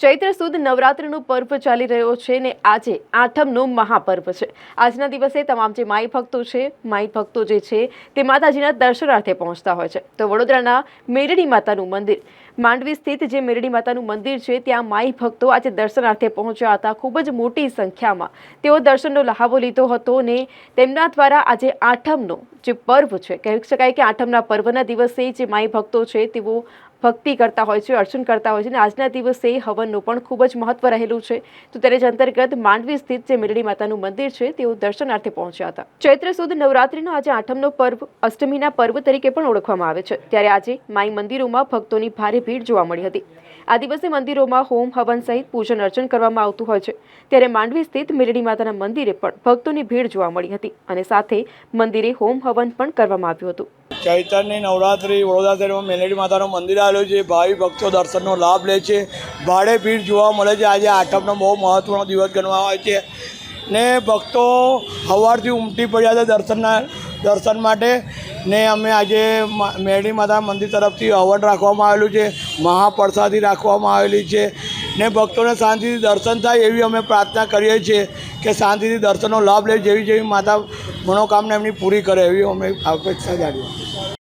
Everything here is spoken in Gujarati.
ચૈત્ર સુદ નવરાત્રિનો પર્વ ચાલી રહ્યો છે ને આજે આઠમનો મહાપર્વ છે. આજના દિવસે તમામ જે માઈ ભક્તો છે, માઈ ભક્તો જે છે, તે માતાજીના દર્શનાર્થે પહોંચતા હોય છે. તો વડોદરાના મેરડી માતાનું મંદિર માંડવી સ્થિત જે મેરડી માતાનું મંદિર છે, ત્યાં માઈ ભક્તો આજે દર્શનાર્થે પહોંચ્યા હતા. ખૂબ જ મોટી સંખ્યામાં તેઓ દર્શનનો લહાવો લીધો હતો ને તેમના દ્વારા આજે આઠમનો જે પર્વ છે, કહી શકાય કે આઠમના પર્વના દિવસે જે માઈ ભક્તો છે, તેઓ ભક્તિ કરતા હોય છે, અર્ચન કરતા હોય છે અને આજના દિવસે હવનનું પણ ખૂબ જ મહત્વ રહેલું છે. તો ત્યારે જ અંતર્ગત માંડવી સ્થિત જે મેરડી માતાનું મંદિર છે, તેઓ દર્શનાર્થે પહોંચ્યા હતા. ચૈત્ર સુદ નવરાત્રિનો આજે આઠમનો પર્વ અષ્ટમીના પર્વ તરીકે પણ ઓળખવામાં આવે છે. ત્યારે આજે માઈ મંદિરોમાં ભક્તોની ભારે ભીડ જોવા મળી હતી. આ દિવસે મંદિરોમાં હોમ, હવન સહિત પૂજન અર્ચન કરવામાં આવતું હોય છે. ત્યારે માંડવી સ્થિત મેરડી માતાના મંદિરે પણ ભક્તોની ભીડ જોવા મળી હતી અને સાથે મંદિરે હોમ, હવન પણ કરવામાં આવ્યું હતું. ચૈતરની નવરાત્રિ વડોદરા શહેરમાં મેલેડી માતાનું મંદિર આવેલું છે. ભાવિ ભક્તો દર્શનનો લાભ લે છે. ભાડે ભીડ જોવા મળે છે. આજે આઠમનો બહુ મહત્ત્વનો દિવસ ગણવામાં આવે છે. ને ભક્તો સવારથી ઉમટી પડ્યા છે દર્શનના દર્શન માટે. ને અમે આજે મેળી માતા મંદિર તરફથી અવન રાખવામાં આવેલું છે, મહાપ્રસાદી રાખવામાં આવેલી છે ને ભક્તોને શાંતિથી દર્શન થાય એવી અમે પ્રાર્થના કરીએ છીએ કે શાંતિથી દર્શનનો લાભ લે જેવી જેવી માતા મનોકામના એમની પૂરી કરે એવી અમે અપેક્ષા જાણીએ